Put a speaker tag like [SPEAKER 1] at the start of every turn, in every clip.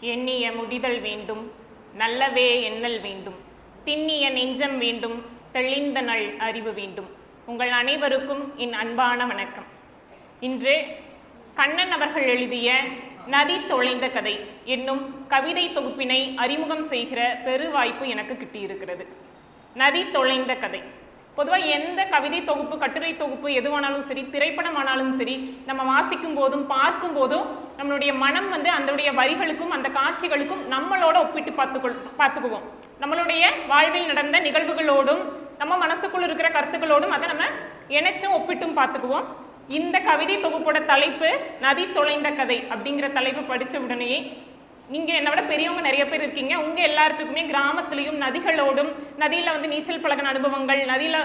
[SPEAKER 1] எண்ணிய முடிதல் வேண்டும் நல்லவே எண்ணல் வேண்டும் திண்ணிய நெஞ்சம் வேண்டும் தெளிந்த நல் அறிவு வேண்டும். உங்கள் அனைவருக்கும் என் அன்பான வணக்கம். இன்று கண்ணன் அவர்கள் எழுதிய நதி தொலைந்த கதை என்னும் கவிதை தொகுப்பினை அறிமுகம் செய்கிற பெரு வாய்ப்பு எனக்கு கிட்டியிருக்கிறது. நதி தொலைந்த கதை. பொதுவாக எந்த கவிதை தொகுப்பு கட்டுரை தொகுப்பு எதுவானாலும் சரி திரைப்படமானாலும் சரி நம்ம வாசிக்கும் போதும் பார்க்கும் போதும் நம்மளுடைய மனம் வந்து அதனுடைய வரிகளுக்கும் அந்த காட்சிகளுக்கும் நம்மளோட ஒப்பிட்டு பார்த்துக்கொள் பார்த்துக்குவோம். நம்மளுடைய வாழ்வில் நடந்த நிகழ்வுகளோடும் நம்ம மனசுக்குள் இருக்கிற கருத்துக்களோடும் அதை நம்ம இணைச்சும் ஒப்பிட்டும் பார்த்துக்குவோம். இந்த கவிதை தொகுப்போட தலைப்பு நதி தொலைந்த கதை அப்படிங்கிற தலைப்பு படித்த உடனேயே நீங்கள் என்னை விட பெரியவங்க நிறைய பேர் இருக்கீங்க. உங்கள் எல்லாத்துக்குமே கிராமத்துலேயும் நதிகளோடும் நதியில் வந்து நீச்சல் பழகின அனுபவங்கள் நதியில்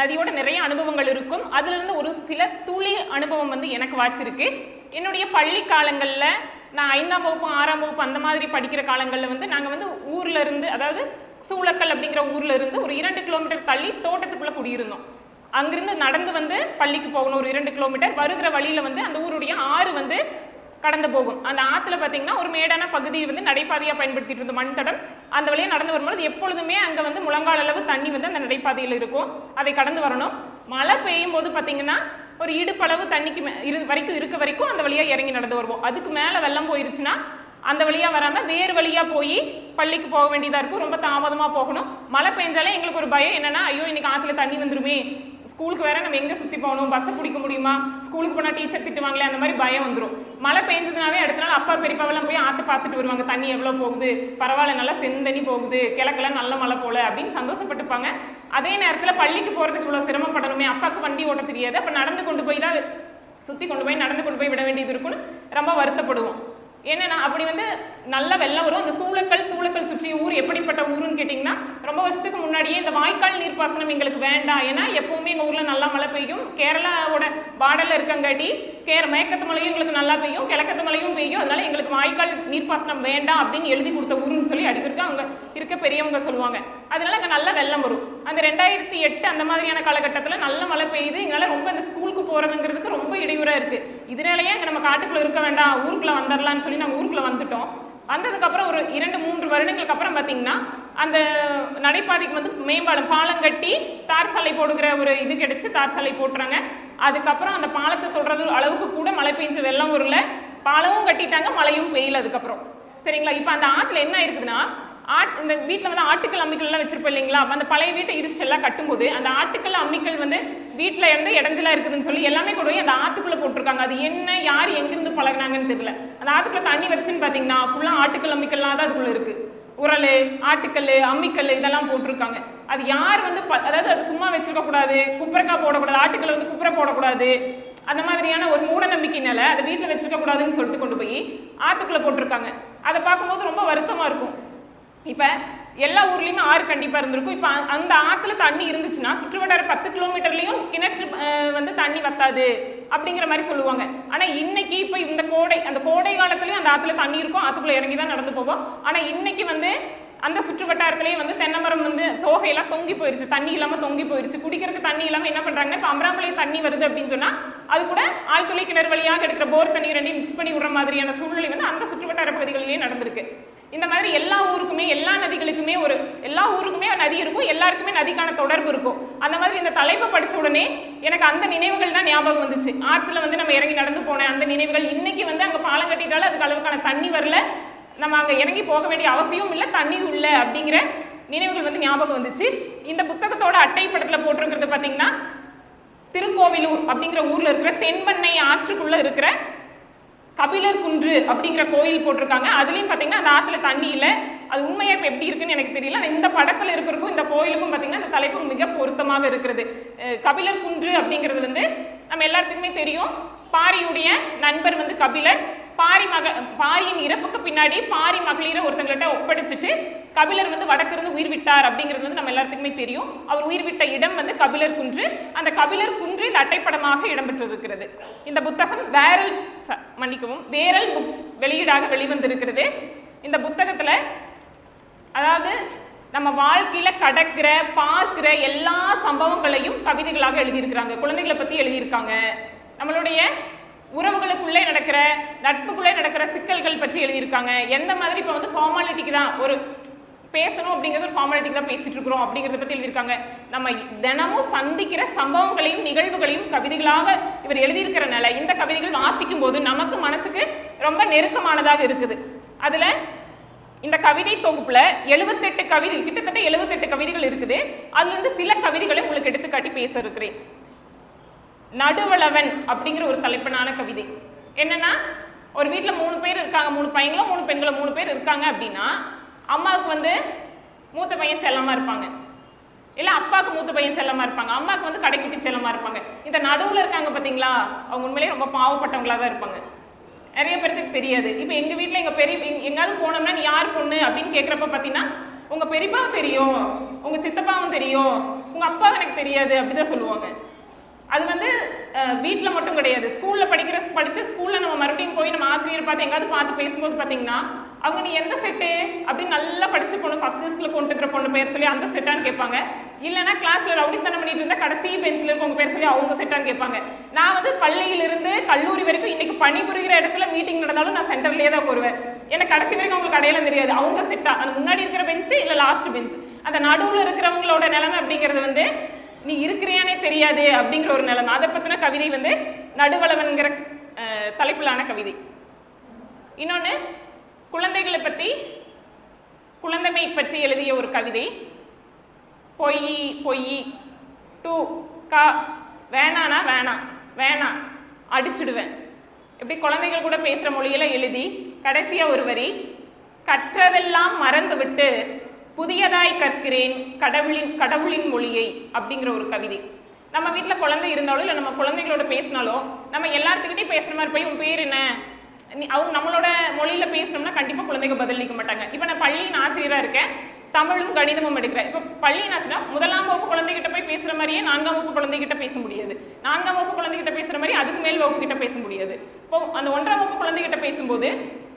[SPEAKER 1] நதியோட நிறைய அனுபவங்கள் இருக்கும். அதுலேருந்து ஒரு சில துளி அனுபவம் வந்து எனக்கு வாச்சிருக்கு என்னுடைய பள்ளி காலங்களில் நான் ஐந்தாம் வகுப்பு ஆறாம் வகுப்பு அந்த மாதிரி படிக்கிற காலங்களில் வந்து நாங்கள் வந்து ஊரில் இருந்து அதாவது சூளக்கல் அப்படிங்கிற ஊரில் இருந்து ஒரு இரண்டு கிலோமீட்டர் தள்ளி தோட்டத்துக்குள்ளே குடியிருந்தோம். அங்கிருந்து நடந்து வந்து பள்ளிக்கு போகணும் ஒரு இரண்டு கிலோமீட்டர். வருகிற வழியில் வந்து அந்த ஊருடைய ஆறு வந்து கடந்து போகும். அந்த ஆற்றுல பார்த்தீங்கன்னா ஒரு மேடான பகுதியை வந்து நடைபாதையாக பயன்படுத்திட்டு இருந்த மண் தடம் அந்த வழியாக நடந்து வரும்போது எப்பொழுதுமே அங்கே வந்து முழங்கால் அளவு தண்ணி வந்து அந்த நடைபாதையில் இருக்கும். அதை கடந்து வரணும். மழை பெய்யும் போது பார்த்தீங்கன்னா ஒரு இடுப்பளவு தண்ணிக்கு மே இரு வரைக்கும் இருக்க வரைக்கும் அந்த வழியாக இறங்கி நடந்து வருவோம். அதுக்கு மேலே வெள்ளம் போயிருச்சுன்னா அந்த வழியாக வராமல் வேறு வழியாக போய் பள்ளிக்கு போக வேண்டியதாக இருக்கும். ரொம்ப தாமதமாக போகணும். மழை பெஞ்சாலே எங்களுக்கு ஒரு பயம் என்னன்னா ஐயோ இன்றைக்கி ஆற்றுல தண்ணி வந்துருமே. ஸ்கூலுக்கு வேறு நம்ம எங்கே சுற்றி போகணும்? பஸ்ஸை பிடிக்க முடியுமா? ஸ்கூலுக்கு போனால் டீச்சர் திட்டுவாங்களே அந்த மாதிரி பயம் வந்துடும் மழை பெஞ்சதுனாவே அடுத்த நாள் அப்பா பெரியப்பாவெல்லாம் போய் ஆற்று பார்த்துட்டு வருவாங்க. தண்ணி எவ்வளோ போகுது? பரவாயில்ல நல்லா செந்தண்ணி போகுது. கிழக்கெல்லாம் நல்ல மழை போல அப்படின்னு சந்தோஷப்பட்டுப்பாங்க. அதே நேரத்தில் பள்ளிக்கு போகிறதுக்கு இவ்வளோ சிரமப்படணுமே. அப்பாவுக்கு வண்டி ஓட்ட தெரியாது. அப்போ நடந்து கொண்டு போய் தான் சுற்றி கொண்டு போய் நடந்து கொண்டு போய் விட வேண்டியது இருக்குன்னு ரொம்ப வருத்தப்படுவோம். என்னன்னா அப்படி வந்து நல்ல வெள்ளம் வரும். அந்த சூளக்கல் சூளக்கல் சுற்றிய ஊர் எப்படிப்பட்ட ஊருன்னு கேட்டிங்கன்னா ரொம்ப வருஷத்துக்கு முன்னாடியே இந்த வாய்க்கால் நீர்ப்பாசனம் எங்களுக்கு வேண்டாம். ஏன்னா எப்பவுமே எங்கள் ஊரில் நல்லா மழை பெய்யும். கேரளாவோட பாடலில் இருக்கங்காட்டி கேர மேற்கத்து மழையும் எங்களுக்கு நல்லா பெய்யும். கிழக்கத்து மழையும் பெய்யும். அதனால எங்களுக்கு வாய்க்கால் நீர்ப்பாசனம் வேண்டாம் அப்படின்னு எழுதி கொடுத்த ஊருன்னு சொல்லி அடிக்கிறதுக்கு அவங்க இருக்க பெரியவங்க சொல்லுவாங்க. அதனால அங்கே நல்ல வெள்ளம் வரும். அந்த ரெண்டாயிரத்தி எட்டு அந்த மாதிரியான காலகட்டத்தில் நல்ல மழை பெய்யுது எங்களால் ரொம்ப இந்த ஸ்கூலுக்கு போகிறதுங்கிறதுக்கு ரொம்ப இடையூறாக இருக்குது இதனாலேயே அங்கே நம்ம காட்டுக்குள்ளே இருக்க வேண்டாம் ஊருக்குள்ளே வந்துடலான்னு சொல்லி நாங்கள் ஊருக்குள்ளே வந்துட்டோம். வந்ததுக்கப்புறம் ஒரு இரண்டு மூன்று வருடங்களுக்கு அப்புறம் பார்த்தீங்கன்னா அந்த நடைபாதைக்கு வந்து மேம்பாலம் பாலம் கட்டி தார் சாலை போடுகிற ஒரு இது கிடச்சி தார் சாலை போட்டுறாங்க. அதுக்கப்புறம் அந்த பாலத்தை தொடர்றது அளவுக்கு கூட மழை பெஞ்சு வெள்ளம் ஊரில் பாலமும் கட்டிட்டாங்க மழையும் பெய்யல அதுக்கப்புறம். சரிங்களா? இப்போ அந்த ஆற்றுல என்ன இருக்குதுன்னா ஆட் இந்த வீட்டில் வந்து ஆட்டுக்கல் அம்மிக்கல்லாம் வச்சிருப்போம் இல்லைங்களா? அந்த பழைய வீட்டை இடிச்சு எல்லாம் கட்டும்போது அந்த ஆட்டுக்கள் அம்மிக்கல் வந்து வீட்டில் இருந்து இடைஞ்சலாக இருக்குதுன்னு சொல்லி எல்லாமே கொண்டு போய் அந்த ஆற்றுக்குள்ளே போட்டிருக்காங்க. அது என்ன யார் எங்கேருந்து பழகுனாங்கன்னு தெரியல. அந்த ஆற்றுக்குள்ளே தண்ணி வச்சுன்னு பார்த்தீங்கன்னா ஃபுல்லாக ஆட்டுக்கல் அம்மிக்கல்லாம் தான் அதுக்குள்ளே இருக்குது உரல் ஆட்டுக்கல் அம்மிக்கல் இதெல்லாம் போட்டிருக்காங்க. அது யார் வந்து ப அதாவது அது சும்மா வச்சுருக்கக்கூடாது குப்பரைக்காய் போடக்கூடாது ஆட்டுக்கல் வந்து குப்பரை போடக்கூடாது. அந்த மாதிரியான ஒரு மூட நம்பிக்கையினால அதை வீட்டில் வச்சுருக்கக்கூடாதுன்னு சொல்லிட்டு கொண்டு போய் ஆற்றுக்குள்ளே போட்டிருக்காங்க. அதை பார்க்கும்போது ரொம்ப வருத்தமாக இருக்கும். இப்போ எல்லா ஊர்லேயுமே ஆறு கண்டிப்பாக இருந்திருக்கும். இப்போ அந்த ஆற்றுல தண்ணி இருந்துச்சுன்னா சுற்றுவட்டார பத்து கிலோமீட்டர்லேயும் கிணற்று வந்து தண்ணி வத்தாது அப்படிங்கிற மாதிரி சொல்லுவாங்க. ஆனால் இன்னைக்கு இப்போ இந்த கோடை அந்த கோடை காலத்துலேயும் அந்த ஆற்றுல தண்ணி இருக்கும். ஆற்றுக்குள்ளே இறங்கி தான் நடந்து போவோம் ஆனால் இன்னைக்கு வந்து அந்த சுற்று வட்டாரத்திலேயே வந்து தென்னை மரம் வந்து சோகையெல்லாம் தொங்கி போயிருச்சு. தண்ணி இல்லாமல் தொங்கி போயிருச்சு. குடிக்கிறதுக்கு தண்ணி இல்லாமல் என்ன பண்ணுறாங்கன்னா இப்போ அமராமலையும் தண்ணி வருது அப்படின்னு சொன்னால் அது கூட ஆழ்துளை கிணறு வழியாக எடுக்கிற போர் தண்ணி ரெண்டையும் மிக்ஸ் பண்ணி விடுற மாதிரியான சூழ்நிலை வந்து அந்த சுற்றுவட்டார பகுதிகளிலேயே நடந்திருக்கு. இந்த மாதிரி எல்லா ஊருக்குமே எல்லா நதிகளுக்குமே ஒரு எல்லா ஊருக்குமே நதி இருக்கும் எல்லாருக்குமே நதிக்கான தொடர்பு இருக்கும். அந்த மாதிரி இந்த தலைப்பை படித்த உடனே எனக்கு அந்த நினைவுகள் தான் ஞாபகம் வந்துச்சு. ஆற்றுல வந்து நம்ம இறங்கி நடந்து போன அந்த நினைவுகள் இன்னைக்கு வந்து அங்கே பாலம் கட்டிட்டாலும் அதுக்கு அளவுக்கான தண்ணி வரல. நம்ம அங்கே இறங்கி போக வேண்டிய அவசியமும் இல்லை தண்ணியும் இல்லை அப்படிங்கிற நினைவுகள் வந்து ஞாபகம் வந்துச்சு. இந்த புத்தகத்தோட அட்டைப்படத்தில் போட்டிருக்கிறது பார்த்தீங்கன்னா திருக்கோவிலூர் அப்படிங்கிற ஊரில் இருக்கிற தென்பண்ணை ஆற்றுக்குள்ளே இருக்கிற கபிலர் குன்று அப்படிங்கிற கோயில் போட்டிருக்காங்க. அதுலேயும் பார்த்தீங்கன்னா அந்த ஆற்றுல தண்ணி இல்லை அது உண்மையாக இப்போ எப்படி இருக்குன்னு எனக்கு தெரியல. இந்த படத்தில் இருக்கிறக்கும் இந்த கோயிலுக்கும் பார்த்தீங்கன்னா அந்த தலைப்பு மிக பொருத்தமாக இருக்கிறது. கபிலர் குன்று அப்படிங்கிறது வந்து நம்ம எல்லாத்துக்குமே தெரியும். பாரியுடைய நண்பர் வந்து கபிலர். பாரி மக பாரியின் இறப்புக்கு பின்னாடி பாரி மகளிரை ஒருத்தங்கள்ட்ட ஒப்படைச்சிட்டு கபிலர் வந்து வடக்கிருந்து உயிர் விட்டார் அப்படிங்கிறது வந்து நம்ம எல்லாத்துக்குமே தெரியும். அவர் உயிர் விட்ட இடம் வந்து கபிலர் குன்று. அந்த கபிலர் குன்று இந்த அட்டைப்படமாக இடம்பெற்றிருக்கிறது. இந்த புத்தகம் வேரல் ச- மன்னிக்கவும் வேரல் புக்ஸ் வெளியீடாக வெளிவந்திருக்கிறது. இந்த புத்தகத்தில் அதாவது நம்ம வாழ்க்கையில் கடக்கிற பார்க்கிற எல்லா சம்பவங்களையும் கவிதைகளாக எழுதியிருக்கிறாங்க. குழந்தைகளை பற்றி எழுதியிருக்காங்க. நம்மளுடைய உறவுகளுக்குள்ளே நடக்கிற நட்புக்குள்ளே நடக்கிற சிக்கல்கள் பற்றி எழுதியிருக்காங்க. எந்த மாதிரி இப்போ வந்து ஃபார்மாலிட்டிக்கு தான் ஒரு பேசணும் அப்படிங்கிறது ஒரு ஃபார்மாலிட்டிக்கு தான் பேசிட்டு இருக்கிறோம் அப்படிங்கிறத பற்றி எழுதியிருக்காங்க. நம்ம தினமும் சந்திக்கிற சம்பவங்களையும் நிகழ்வுகளையும் கவிதைகளாக இவர் எழுதியிருக்கிறனால இந்த கவிதைகள் வாசிக்கும் போது நமக்கு மனசுக்கு ரொம்ப நெருக்கமானதாக இருக்குது. அதில் இந்த கவிதை தொகுப்பில் எழுபத்தெட்டு கவிதை கிட்டத்தட்ட எழுபத்தெட்டு கவிதைகள் இருக்குது. அதுலேருந்து சில கவிதைகளை உங்களுக்கு எடுத்துக்காட்டி பேச இருக்கிறேன். நடுவளவன் அப்படிங்கிற ஒரு தலைப்பனான கவிதை. என்னன்னா ஒரு வீட்டில் மூணு பேர் இருக்காங்க மூணு பையங்களும் மூணு பெண்களும் மூணு பேர் இருக்காங்க அப்படின்னா அம்மாவுக்கு வந்து மூத்த பையன் செல்லமாக இருப்பாங்க. இல்லை அப்பாவுக்கு மூத்த பையன் செல்லமாக இருப்பாங்க. அம்மாவுக்கு வந்து கடைக்குட்டி செல்லமாக இருப்பாங்க. இந்த நடுவில் இருக்காங்க பார்த்தீங்களா அவங்க உண்மையிலேயே ரொம்ப பாவப்பட்டவங்களாக தான் இருப்பாங்க. நிறைய பேருக்கு தெரியாது. இப்போ எங்கள் வீட்டில் எங்கள் பெரிய எங்காவது போனோம்னா நீ யார் பொண்ணு? அப்படின்னு கேட்குறப்ப பார்த்தீங்கன்னா உங்கள் பெரியப்பாவும் தெரியும் உங்கள் சித்தப்பாவும் தெரியும் உங்கள் அப்பாவும் எனக்கு தெரியாது அப்படி தான் சொல்லுவாங்க. அது வந்து வீட்டில் மட்டும் கிடையாது. ஸ்கூலில் படிக்கிற படித்த ஸ்கூலில் நம்ம மறுபடியும் போய் நம்ம ஆசிரியர் பார்த்து எங்காவது பார்த்து பேசும்போது பார்த்தீங்கன்னா அவங்க நீ எந்த செட்டு அப்படின்னு நல்லா படித்த பொண்ணு ஃபஸ்ட் லிஸ்ட்டில் கொண்டு இருக்கிற பொண்ணு பேர் சொல்லி அந்த செட்டான்னு கேட்பாங்க. இல்லைன்னா கிளாஸில் ரவுடித்தனம் பண்ணிட்டு இருந்தால் கடைசி பெஞ்சில் இருக்கவங்க பேர் சொல்லி அவங்க செட்டான்னு கேட்பாங்க. நான் வந்து பள்ளியிலிருந்து கல்லூரி வரைக்கும் இன்றைக்கி பணிபுரிகிற இடத்துல மீட்டிங் நடந்தாலும் நான் சென்டர்லேயே தான் போடுவேன் ஏன்னா கடைசி வரைக்கும் அவங்களுக்கு அடையாளம் தெரியாது. அவங்க செட்டாக அந்த முன்னாடி இருக்கிற பெஞ்சு இல்லை லாஸ்ட் பெஞ்ச் அந்த நடுவில் இருக்கிறவங்களோட நிலைமை அப்படிங்கிறது வந்து நீ இருக்கிறியானே தெரியாது அப்படிங்கிற ஒரு நிலைமை. அதை பற்றின கவிதை வந்து நடுவளவன்கிற தலைப்பிலான கவிதை. இன்னொன்று குழந்தைகளை பற்றி குழந்தைமை பற்றி எழுதிய ஒரு கவிதை. பொய் பொய் டூ கா வேணானா வேணாம் வேணாம் அடிச்சுடுவேன். இப்படி குழந்தைகள் கூட பேசுகிற மொழியில் எழுதி கடைசியாக ஒரு வரி கற்றதெல்லாம் மறந்துவிட்டு புதியதாய் கற்கிறேன் கடவுளின் கடவுளின் மொழியை அப்படிங்கிற ஒரு கவிதை. நம்ம வீட்டில் குழந்தை இருந்தாலும் இல்லை நம்ம குழந்தைகளோட பேசினாலோ நம்ம எல்லாத்துக்கிட்டையும் பேசுகிற மாதிரி போய் உன் பேர் என்ன? நீ அவங்க நம்மளோட மொழியில் பேசணும்னா கண்டிப்பாக குழந்தைங்க பதிலளிக்க மாட்டாங்க. இப்போ நான் பள்ளியின் ஆசிரியராக இருக்கேன். தமிழும் கணிதமும் எடுக்கிறேன். இப்போ பள்ளியின் ஆசிரியர் முதலாம் வகுப்பு குழந்தைகிட்ட போய் பேசுகிற மாதிரியே நான்காம் வகுப்பு குழந்தைகிட்ட பேச முடியாது. நான்காம் வகுப்பு குழந்தைகிட்ட பேசுகிற மாதிரி அதுக்கு மேல் வகுப்பு கிட்ட பேச முடியாது. இப்போ அந்த ஒன்றாம் வகுப்பு குழந்தைகிட்ட பேசும்போது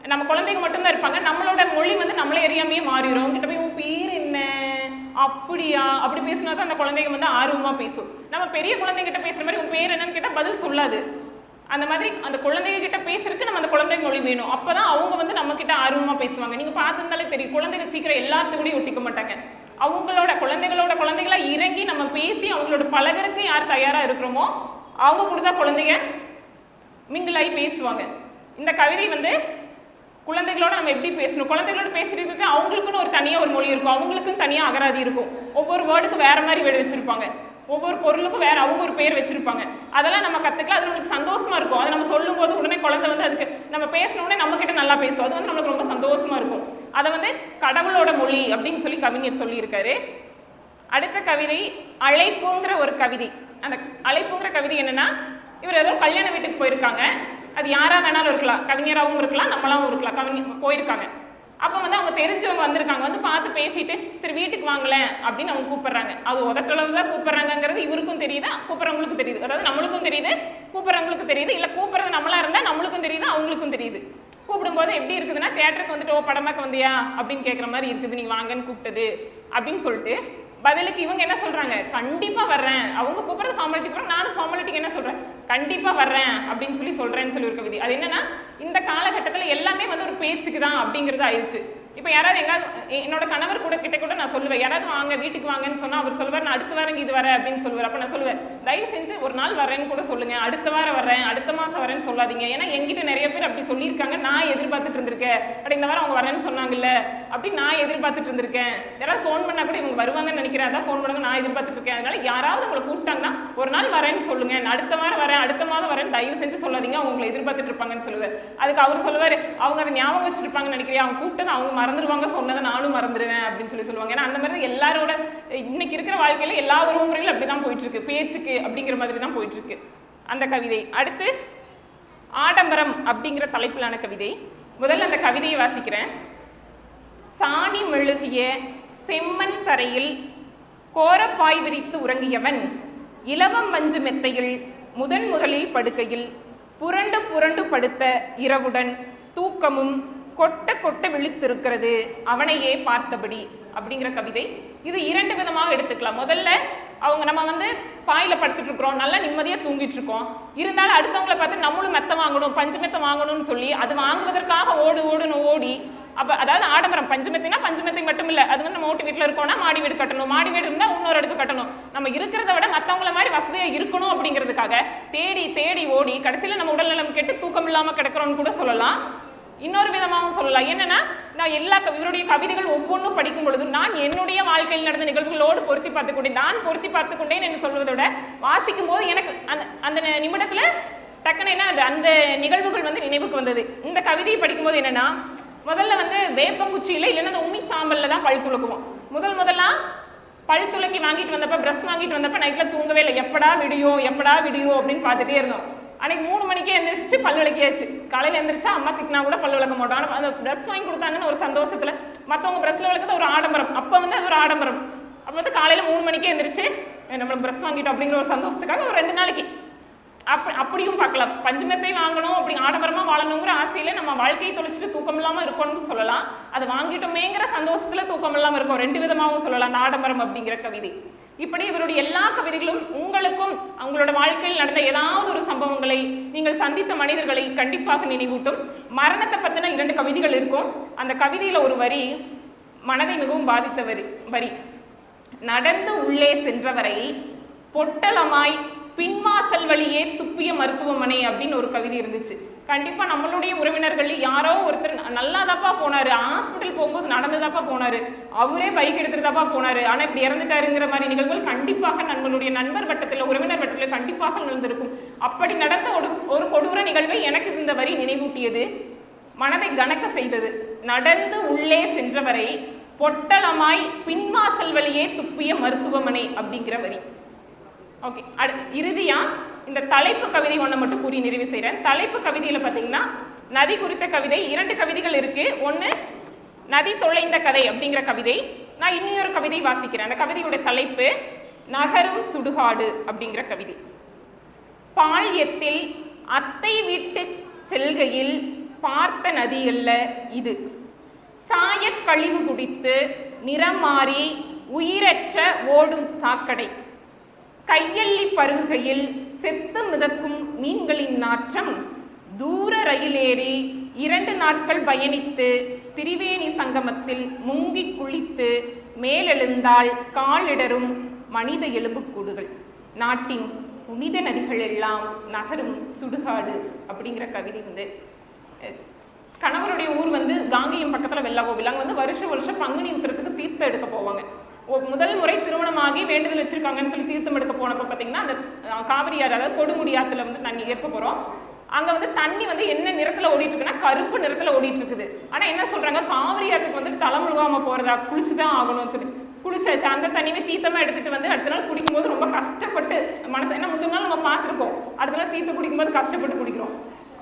[SPEAKER 1] நம்ம குழந்தைங்க மட்டும்தான் இருப்பாங்க. நம்மளோட மொழி வந்து நம்மளே எரியாமையே மாறிடும் கிட்ட போய் உன் பேர் என்ன? அப்படியா? அப்படி பேசினா தான் அந்த குழந்தைங்க வந்து ஆர்வமாக பேசும். நம்ம பெரிய குழந்தைகிட்ட பேசுகிற மாதிரி உன் பேர் என்னன்னு கேட்டால் பதில் சொல்லாது. அந்த மாதிரி அந்த குழந்தைங்க கிட்ட பேசுறதுக்கு நம்ம அந்த குழந்தை மொழி வேணும். அப்போ தான் அவங்க வந்து நம்ம கிட்ட பேசுவாங்க. நீங்கள் பார்த்திருந்தாலே தெரியும் குழந்தைங்க சீக்கிரம் எல்லாத்து கூடயும் ஒட்டிக்க மாட்டாங்க. அவங்களோட குழந்தைகளோட குழந்தைகளாக இறங்கி நம்ம பேசி அவங்களோட பழகிறதுக்கு யார் தயாராக இருக்கிறோமோ அவங்க கூட தான் குழந்தைங்க மிங்கிளாகி பேசுவாங்க. இந்த கவிதை வந்து குழந்தைகளோட நம்ம எப்படி பேசணும்? குழந்தைகளோட பேசிட்டு இருக்க அவங்களுக்குன்னு ஒரு தனியாக ஒரு மொழி இருக்கும். அவங்களுக்கும் தனியாக அகராதி இருக்கும். ஒவ்வொரு வேர்டுக்கு வேறு மாதிரி வேர்டு வச்சுருப்பாங்க. ஒவ்வொரு பொருளுக்கும் வேறு அவங்க ஒரு பேர் வச்சுருப்பாங்க. அதெல்லாம் நம்ம கற்றுக்கலாம் அது நம்மளுக்கு சந்தோஷமாக இருக்கும். அதை நம்ம சொல்லும்போது உடனே குழந்தை வந்து அதுக்கு நம்ம பேசினோடனே நம்மக்கிட்ட நல்லா பேசும். அது வந்து நம்மளுக்கு ரொம்ப சந்தோஷமாக இருக்கும். அதை வந்து கடவுளோட மொழி அப்படின்னு சொல்லி கவிஞர் சொல்லியிருக்காரு. அடுத்த கவிதை அழைப்புங்கிற ஒரு கவிதை. அந்த அழைப்புங்கிற கவிதை என்னென்னா இவர் ஏதோ கல்யாண வீட்டுக்கு போயிருக்காங்க. அது யாராக வேணாலும் இருக்கலாம். கவிஞராகவும் இருக்கலாம் நம்மளாவும் இருக்கலாம். கவிஞர் போயிருக்காங்க. அப்போ வந்து அவங்க தெரிஞ்சவங்க வந்திருக்காங்க. வந்து பார்த்து பேசிட்டு சரி வீட்டுக்கு வாங்கலேன் அப்படின்னு அவங்க கூப்பிட்றாங்க. அது உதட்டளவு தான் கூப்பிட்றாங்கங்கிறது இவருக்கும் தெரியுது கூப்பிட்றவங்களுக்கும் தெரியுது. அதாவது நம்மளுக்கும் தெரியுது கூப்பிட்றவங்களுக்கு தெரியுது. இல்லை கூப்பிட்றது நம்மளா இருந்தால் நம்மளுக்கும் தெரியுது அவங்களுக்கும் தெரியுது. கூப்பிடும்போது எப்படி இருக்குதுன்னா தேட்டருக்கு வந்துட்டு ஓ படமாக்க வந்தியா? அப்படின்னு கேட்குற மாதிரி இருக்குது. நீங்கள் வாங்கன்னு கூப்பிட்டது அப்படின்னு சொல்லிட்டு பதிலுக்கு இவங்க என்ன சொல்கிறாங்க கண்டிப்பாக வர்றேன். அவங்க கூப்பிடுறது ஃபார்மாலிட்டி கூட நானும் ஃபார்மாலிட்டிக்கு என்ன சொல்கிறேன் கண்டிப்பாக வர்றேன் அப்படின்னு சொல்லி சொல்கிறேன்னு சொல்லி ஒரு கவிதை அது என்னென்னா இந்த காலகட்டத்தில் எல்லாமே வந்து ஒரு பேச்சுக்கு தான் அப்படிங்கிறது ஆயிடுச்சு. இப்போ யாராவது எங்காவது என்னோட கணவர் கூட கிட்ட கூட நான் சொல்லுவேன். யாராவது வாங்க வீட்டுக்கு வாங்கன்னு சொன்னால் அவர் சொல்லுவார் நான் அடுத்த வாரம் இது வரேன் அப்படின்னு சொல்லுவார். அப்போ நான் சொல்லுவேன் தயவு செஞ்சு ஒரு நாள் வரேன்னு கூட சொல்லுங்க. அடுத்த வாரம் வரேன் அடுத்த மாதம் வரேன்னு சொல்லாதீங்க. ஏன்னா என்கிட்ட நிறைய பேர் அப்படி சொல்லியிருக்காங்க. நான் எதிர்பார்த்துட்டு இருந்திருக்கேன். அப்படி இந்த வாரம் அவங்க வரேன்னு சொன்னாங்கல்ல? அப்படி நான் எதிர்பார்த்துட்டு இருந்திருக்கேன். யாராவது ஃபோன் பண்ணா கூட இவங்க வருவாங்கன்னு நினைக்கிறேன். அதான் ஃபோன் பண்ணுங்க நான் எதிர்பார்த்துட்டு இருக்கேன். அதனால யாராவது உங்களை கூப்பிட்டாங்கன்னா ஒரு நாள் வரேன்னு சொல்லுங்க. நான் அடுத்த வாரம் வரேன் அடுத்த மாதம் வரேன் தயவு செஞ்சு சொல்லாதீங்க. அவங்க உங்களை எதிர்பார்த்துட்டு இருப்பாங்கன்னு சொல்லுவேன். அதுக்கு அவர் சொல்லுவார் அவங்க அதை ஞாபகம் வச்சுருப்பாங்கன்னு நினைக்கிறேன் அவங்க கூப்பிட்டது அவங்க மறந்துடுவாங்க சொன்னதை நானும் மறந்துடுவேன் அப்படின்னு சொல்லி சொல்லுவாங்க. ஏன்னா அந்த மாதிரி தான் எல்லாரோட இன்னைக்கு இருக்கிற வாழ்க்கையில எல்லா உறவுமுறைகளும் அப்படி தான் போயிட்டு இருக்கு பேச்சுக்கு அப்படிங்கிற மாதிரி தான் போயிட்டு இருக்கு அந்த கவிதை. அடுத்து ஆடம்பரம் அப்படிங்கிற தலைப்பிலான கவிதை. முதல்ல அந்த கவிதையை வாசிக்கிறேன். சாணி மெழுகிய செம்மண் தரையில் கோரப்பாய் விரித்து உறங்கியவன் இலவம் மஞ்சு மெத்தையில் முதன் முதலில் படுக்கையில் புரண்டு புரண்டு படுத்த இரவுடன் தூக்கமும் கொட்ட கொட்ட விழித்திருக்கிறது. அவனையே பார்த்தபடி அப்படிங்கிற கவிதை. இது இரண்டு விதமாக எடுத்துக்கலாம். முதல்ல அவங்க நம்ம வந்து பாயில் படுத்துட்டு இருக்கிறோம். நல்லா நிம்மதியாக தூங்கிட்டு இருக்கோம் இருந்தாலும் அடுத்தவங்கள பார்த்து நம்மளும் மெத்த வாங்கணும் பஞ்சுமெத்தை வாங்கணும்னு சொல்லி அது வாங்குவதற்காக ஓடு ஓடுன்னு ஓடி அப்போ அதாவது ஆடம்பரம். பஞ்சமெத்தினா பஞ்சமத்தை மட்டும் இல்லை அது வந்து நம்ம ஓட்டு வீட்டில் இருக்கோம்னா மாடி வீடு கட்டணும். மாடி வீடு இருந்தால் இன்னொரு அடுக்கு கட்டணும். நம்ம இருக்கிறத விட மற்றவங்கள மாதிரி வசதியாக இருக்கணும் அப்படிங்கிறதுக்காக தேடி தேடி ஓடி கடைசியில் நம்ம உடல்நலம் கெட்டு தூக்கம் இல்லாமல் கிடக்கிறோன்னு கூட சொல்லலாம். இன்னொரு விதமாகவும் சொல்லலாம். என்னன்னா நான் எல்லா இவருடைய கவிதைகள் ஒவ்வொன்றும் படிக்கும் பொழுது நான் என்னுடைய வாழ்க்கையில் நடந்த நிகழ்வுகளோடு பொருத்தி பார்த்துக் கொண்டேன் நான் பொருத்தி பார்த்துக் கொண்டேன் என்று சொல்வதை விட வாசிக்கும் போது எனக்கு அந்த அந்த நிமிடத்தில் டக்குன்னு என்ன அந்த அந்த நிகழ்வுகள் வந்து நினைவுக்கு வந்தது. இந்த கவிதையை படிக்கும்போது என்னன்னா முதல்ல வந்து வேப்பங்குச்சியில் இல்லைன்னா அந்த உமி சாம்பலில் தான் பல் துளக்குவோம். முதல் முதலாம் பல் துளக்கி வாங்கிட்டு வந்தப்ப ப்ரெஷ் வாங்கிட்டு வந்தப்ப நைட்டில் தூங்கவே இல்லை. எப்படா விடியும் எப்படா விடியும் அப்படின்னு பார்த்துட்டே இருந்தோம். அன்னைக்கு மூணு மணிக்கே எந்திரிச்சு பல் விளக்கியாச்சு காலையில் எழுந்திரிச்சா அம்மா திட்டினா கூட பல் விளக்க மாட்டோம். ஆனால் அந்த பிரஷ் வாங்கி கொடுத்தாங்கன்னு ஒரு சந்தோஷத்தில் மற்றவங்க பிரஷ்ல விளக்குறது ஒரு ஆடம்பரம். அப்போ வந்து அது ஒரு ஆடம்பரம். அப்போ வந்து காலையில் மூணு மணிக்கே எழுந்திரிச்சு நம்மளுக்கு பிரஷ் வாங்கிட்டோம் அப்படிங்கிற ஒரு சந்தோஷத்துக்காக ஒரு ரெண்டு நாளைக்கு. அப்ப அப்படியும் பார்க்கலாம். பஞ்சமெத்தை வாங்கணும் அப்படி ஆடம்பரமாக வாழணுங்கிற ஆசையில் நம்ம வாழ்க்கையை தொலைச்சிட்டு தூக்கம் இல்லாமல் இருக்கோம்னு சொல்லலாம். அது வாங்கிட்டோமேங்கிற சந்தோஷத்தில் தூக்கம் இல்லாமல் இருக்கும். ரெண்டு விதமாகவும் சொல்லலாம் அந்த ஆடம்பரம் அப்படிங்கிற கவிதை. இப்படி இவருடைய எல்லா கவிதைகளும் உங்களுக்கும் உங்களோட வாழ்க்கையில் நடந்த ஏதாவது ஒரு சம்பவங்களை நீங்கள் சந்தித்த மனிதர்களை கண்டிப்பாக நினைவூட்டும். மரணத்தை பற்றின இரண்டு கவிதைகள் இருக்கும். அந்த கவிதையில் ஒரு வரி மனதை மிகவும் பாதித்த வரி வரி. நடந்து உள்ளே சென்றவரை பொட்டலமாய் பின்வாசல் வழியே துப்பிய மருத்துவமனை அப்படின்னு ஒரு கவிதை இருந்துச்சு. கண்டிப்பாக நம்மளுடைய உறவினர்கள் யாரோ ஒருத்தர் நல்லாதாப்பா போனாரு. ஹாஸ்பிட்டல் போகும்போது நடந்துதாப்பா போனார். அவரே பைக் எடுத்துட்டுதாப்பா போனார். ஆனால் இப்படி இறந்துட்டாருங்கிற மாதிரி நிகழ்வுகள் கண்டிப்பாக நம்மளுடைய நண்பர் வட்டத்தில் உறவினர் வட்டத்தில் கண்டிப்பாக நடந்திருக்கும் அப்படி நடந்த ஒரு ஒரு கொடூர நிகழ்வை எனக்கு இந்த வரி நினைவூட்டியது. மனதை கணக்க செய்தது. நடந்து உள்ளே சென்றவரை பொட்டலமாய் பின்வாசல் வழியே துப்பிய மருத்துவமனை அப்படிங்கிற வரி. ஓகே அடு இறுதியாக இந்த தலைப்பு கவிதை ஒன்றை மட்டும் கூறி நிறைவு செய்கிறேன் தலைப்பு கவிதையில் பார்த்தீங்கன்னா நதி குறித்த கவிதை இரண்டு கவிதைகள் இருக்குது ஒன்று நதி தொலைந்த கதை அப்படிங்கிற கவிதை. நான் இன்னொரு கவிதை வாசிக்கிறேன். அந்த கவிதையோட தலைப்பு நகரும் சுடுகாடு அப்படிங்கிற கவிதை. பால்யத்தில் அத்தை வீட்டு செல்கையில் பார்த்த நதி அல்ல இது. சாயக்கழிவு குடித்து நிறம் மாறி உயிரற்ற ஓடும் சாக்கடை. கையள்ளி பருகுகையில் செத்து மிதக்கும் மீன்களின் நாற்றம். தூர ரயிலேறி இரண்டு நாட்கள் பயணித்து திரிவேணி சங்கமத்தில் முங்கி குளித்து மேலெழுந்தால் காலிடரும் மனித எலும்புக்கூடுகள். நாட்டின் புனித நதிகள் எல்லாம் நகரும் சுடுகாடு அப்படிங்கிற கவிதை வந்து கணவருடைய ஊர் வந்து காங்கேயம் பக்கத்தில் வெள்ளகோவில். அங்கே வந்து வருஷம் வருஷம் பங்குனி உத்திரத்துக்கு தீர்த்தம் எடுக்க போவாங்க. முதல் முறை திருமணமாகி வேண்டுதல் வச்சிருக்காங்கன்னு சொல்லி தீர்த்தம் எடுக்க போனப்போ பார்த்தீங்கன்னா அந்த காவிரி ஆறு அதாவது கொடுமுடி ஆற்றுல வந்து தண்ணி ஏற்க போகிறோம் அங்கே வந்து தண்ணி வந்து என்ன நிறத்தில் ஓடிட்டு இருக்குன்னா கருப்பு நிறத்தில் ஓடிட்டு இருக்குது ஆனால் என்ன சொல்கிறாங்க காவிரி ஆற்றுக்கு வந்துட்டு தலை முழுகாமல் போகிறதா குளிச்சு தான் ஆகணும்னு சொல்லி. குளிச்சாச்சு. அந்த தண்ணியை தீர்த்தமாக எடுத்துட்டு வந்து அடுத்த நாள் குடிக்கும்போது ரொம்ப கஷ்டப்பட்டு மனசு ஏன்னா முந்தின நாள் நம்ம பார்த்துருக்கோம் அடுத்த நாள் தீர்த்தம் குடிக்கும்போது கஷ்டப்பட்டு குடிக்கிறோம்.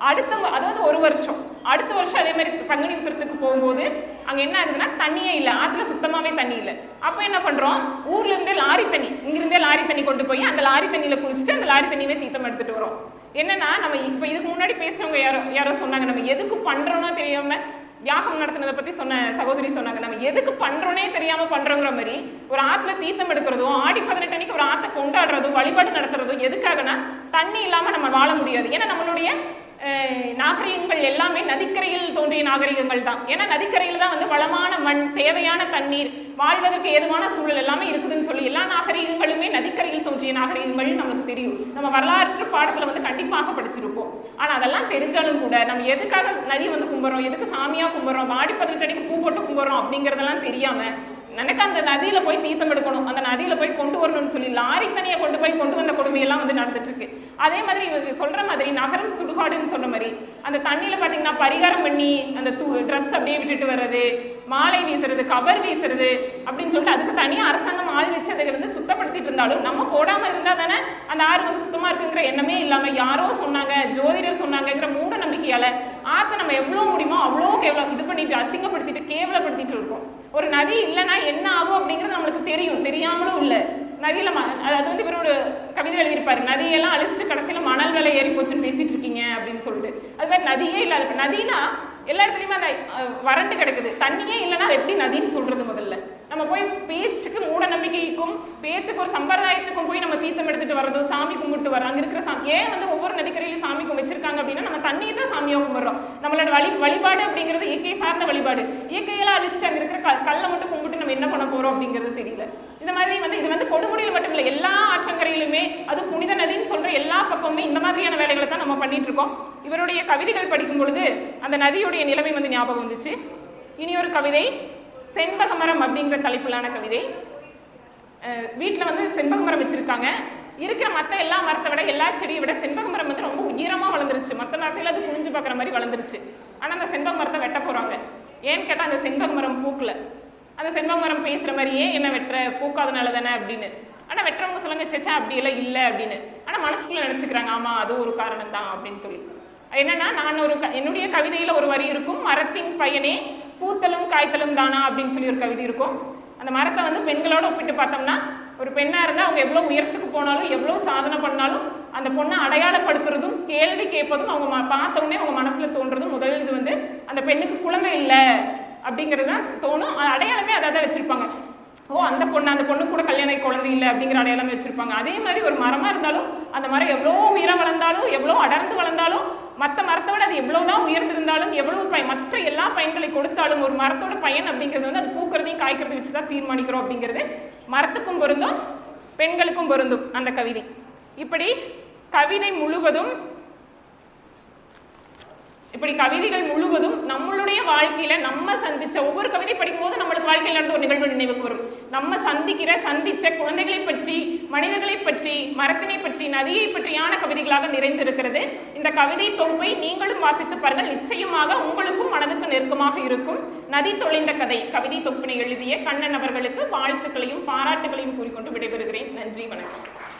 [SPEAKER 1] அடுத்த அதாவது ஒரு வருஷம் அடுத்த வருஷம் அதே மாதிரி பங்குனி உத்திரத்துக்கு போகும்போது அங்கே என்ன ஆகுதுன்னா தண்ணியே இல்லை ஆற்றுல சுத்தமாகவே தண்ணி இல்லை. அப்போ என்ன பண்ணுறோம் ஊர்லேருந்தே லாரி தண்ணி இங்கிருந்தே லாரி தண்ணி கொண்டு போய் அந்த லாரி தண்ணியில் குளிச்சுட்டு அந்த லாரி தண்ணியவே தீர்த்தம் எடுத்துகிட்டு வரோம். என்னன்னா நம்ம இப்போ இதுக்கு முன்னாடி பேசுகிறவங்க யாரோ யாரோ சொன்னாங்க நம்ம எதுக்கு பண்ணுறோன்னோ தெரியாமல் யாகம் நடத்துனதை பற்றி சொன்ன சகோதரி சொன்னாங்க நம்ம எதுக்கு பண்ணுறோன்னே தெரியாமல் பண்ணுறோங்கிற மாதிரி ஒரு ஆற்றுல தீர்த்தம் எடுக்கிறதும் ஆடி பதினெட்டு அன்னைக்கு ஒரு ஆற்றை கொண்டாடுறதும் வழிபாடு நடத்துறதும் எதுக்காகனா தண்ணி இல்லாமல் நம்ம வாழ முடியாது. ஏன்னா நம்மளுடைய நாகரிகங்கள் எல்லாமே நதிக்கரையில் தோன்றிய நாகரிகங்கள் தான். ஏன்னா நதிக்கரையில் தான் வந்து வளமான மண் தேவையான தண்ணீர் வாழ்வதற்கு ஏதுவான சூழல் எல்லாமே இருக்குதுன்னு சொல்லி எல்லா நாகரிகங்களுமே நதிக்கரையில் தோன்றிய நாகரிகங்கள் நமக்கு தெரியும். நம்ம வரலாற்று பாடத்தில் வந்து கண்டிப்பாக படிச்சிருப்போம். ஆனால் அதெல்லாம் தெரிஞ்சாலும் கூட நம்ம எதுக்காக நதியை வந்து கும்பிட்றோம் எதுக்கு சாமியாக கும்பிட்றோம் ஆடி பதினெட்டு அடிக்கு பூ போட்டு கும்பிட்றோம் அப்படிங்கிறதெல்லாம் தெரியாமல் எனக்கு அந்த நதியில் போய் தீர்த்தம் எடுக்கணும். அந்த நதியில் போய் கொண்டு வரணும்னு சொல்லி லாரி தனியாக கொண்டு போய் கொண்டு வந்த கொடுமையெல்லாம் வந்து நடந்துட்டு இருக்கு அதே மாதிரி சொல்கிற மாதிரி நகரம் சுடுகாடுன்னு சொன்ன மாதிரி அந்த தண்ணியில் பார்த்தீங்கன்னா பரிகாரம் பண்ணி அந்த தூ ட்ரெஸ் அப்படியே விட்டுட்டு வர்றது மாலை வீசுறது கவர் வீசுறது அப்படின்னு சொல்லிட்டு அதுக்கு தனியாக அரசாங்கம் ஆள் வச்சு அதை வந்து சுத்தப்படுத்திட்டு இருந்தாலும் நம்ம போடாமல் இருந்தால் தானே அந்த ஆறு வந்து சுத்தமாக இருக்குங்கிற எண்ணமே இல்லாமல் யாரோ சொன்னாங்க ஜோதிடர் சொன்னாங்கங்கிற மூட நம்பிக்கையால் ஆத்த நம்ம எவ்வளோ முடியுமோ அவ்வளோ கேவலம் இது பண்ணிட்டு அசிங்கப்படுத்திட்டு கேவலப்படுத்திட்டு இருக்கோம். ஒரு நதி இல்லைன்னா என்ன ஆகும் அப்படிங்கிறது நம்மளுக்கு தெரியும். தெரியாமலும் இல்லை. நதியில் ம அது வந்து வந்து இவரோட கவிதை எழுதியிருப்பார். நதியெல்லாம் அழிச்சிட்டு கடைசியில மணல் வேலை ஏறி போச்சுன்னு பேசிட்டு இருக்கீங்க அப்படின்னு சொல்லிட்டு. அது மாதிரி நதியே இல்லாத இப்போ நதினா எல்லா இடத்துலையுமே அந்த வறண்டு கிடக்குது. தண்ணியே இல்லைன்னா அது எப்படி நதின்னு சொல்றது முதல்ல நம்ம போய் பேச்சுக்கு மூட நதிக்கும் பேச்சுக்கு ஒரு சம்பிரதாயத்துக்கும் போய் நம்ம தீர்த்தம் எடுத்துட்டு வரதோ சாமி கும்பிட்டு வரோம் அங்கே இருக்கிற சாமி ஏன் வந்து ஒவ்வொரு நதிக்கரையிலும் சாமி வச்சிருக்காங்க அப்படின்னா நம்ம தண்ணியை தான் சாமியாக கும்பிட்றோம். நம்மளோட வழி வழிபாடு அப்படிங்கிறது இயற்கை சார்ந்த வழிபாடு. இயற்கையெல்லாம் அழிச்சிட்டு அங்கே இருக்கிற க- கல்லை மட்டும் கும்பிட்டு நம்ம என்ன பண்ண போகிறோம் அப்படிங்கிறது தெரியல. இந்த மாதிரி வந்து இது வந்து கொடுமுடியில் மட்டும் இல்லை எல்லா ஆற்றங்கரையிலுமே அது புனித நதின்னு சொல்கிற எல்லா பக்கமுமே இந்த மாதிரியான வேலைகளை தான் நம்ம பண்ணிட்டு இருக்கோம் இவருடைய கவிதைகள் படிக்கும் பொழுது அந்த நதியுடைய நிலைமை வந்து ஞாபகம் வந்துச்சு. இனி ஒரு கவிதை செண்பகமரம் அப்படிங்கிற தலைப்பிலான கவிதை. வீட்டில் வந்து செண்பக மரம் வச்சுருக்காங்க. இருக்கிற மற்ற எல்லா மரத்தை விட எல்லா செடியை விட செண்பக மரம் வந்து ரொம்ப உயரமாக வளர்ந்துருச்சு. மற்ற மரத்தில் அது குனிஞ்சு பார்க்குற மாதிரி வளர்ந்துருச்சு. ஆனால் அந்த செண்பக மரத்தை வெட்ட போகிறாங்க ஏன்னு கேட்டால் அந்த செண்பக மரம் பூக்கல. அந்த செண்பக மரம் பேசுகிற மாதிரியே என்ன வெட்டுற? பூக்காதனால தானே? அப்படின்னு. ஆனால் வெட்டுறவங்க சொல்லுங்க சேச்சா அப்படியெல்லாம் இல்லை அப்படின்னு. ஆனால் மனசுக்குள்ளே நினச்சிக்கிறாங்க ஆமாம் அது ஒரு காரணம் தான் அப்படின்னு சொல்லி. என்னன்னா நான் ஒரு க- என்னுடைய கவிதையில் ஒரு வரி இருக்கும் மரத்தின் பயனே பூத்தலும் காய்த்தலும் தானா? அப்படின்னு சொல்லி ஒரு கவிதை இருக்கும். அந்த மரத்தை வந்து பெண்களோட ஒப்பிட்டு பார்த்தோம்னா ஒரு பெண்ணாக இருந்தால் அவங்க எவ்வளோ உயரத்துக்கு போனாலும் எவ்வளோ சாதனை பண்ணாலும் அந்த பொண்ணை அடையாளப்படுத்துறதும் கேள்வி கேட்பதும் அவங்க ம- பார்த்த உடனே அவங்க மனசில் தோன்றதும் முதல் இது வந்து அந்த பெண்ணுக்கு குழந்தை இல்லை அப்படிங்கிறது தான் தோணும். அது அடையாளமே அதை தான் வச்சுருப்பாங்க. ஓ அந்த பொண்ணு அந்த பொண்ணு கூட கல்யாணம் குழந்தை இல்லை அப்படிங்கிற அடையாளமே வச்சுருப்பாங்க. அதே மாதிரி ஒரு மரமாக இருந்தாலும் அந்த மரம் எவ்வளோ உயரம் வளர்ந்தாலும் எவ்வளோ அடர்ந்து வளர்ந்தாலும் மற்ற மரத்தை விட அது எவ்வளோதான் உயர்ந்திருந்தாலும் எவ்வளவு பயன் மற்ற எல்லா பயன்களை கொடுத்தாலும் ஒரு மரத்தோட பயன் அப்படிங்கிறது வந்து அது பூக்கிறதையும் காய்க்கிறதையும் வச்சு தான் தீர்மானிக்கிறோம் அப்படிங்கிறது மரத்துக்கும் பொருந்தும் பெண்களுக்கும் பொருந்தும் அந்த கவிதை. இப்படி கவிதை முழுவதும் இப்படி கவிதைகள் முழுவதும் நம்மளுடைய வாழ்க்கையில நம்ம சந்திச்ச ஒவ்வொரு கவிதை படிக்கும்போது நம்மளுக்கு வாழ்க்கையில் நடந்த ஒரு நிகழ்வு நினைவுக்கு வரும். நம்ம சந்திக்கிற சந்திச்ச குழந்தைகளை பற்றி மனிதர்களை பற்றி மரத்தினை பற்றி நதியை பற்றியான கவிதைகளாக நிறைந்திருக்கிறது. இந்த கவிதை தொகுப்பை நீங்களும் வாசித்து பாருங்கள். நிச்சயமாக உங்களுக்கும் மனதுக்கு நெருக்கமாக இருக்கும். நதி தொலைந்த கதை கவிதை தொகுப்பினை எழுதிய கண்ணன் அவர்களுக்கு வாழ்த்துக்களையும் பாராட்டுகளையும் கூறிக்கொண்டு விடைபெறுகிறேன். நன்றி வணக்கம்.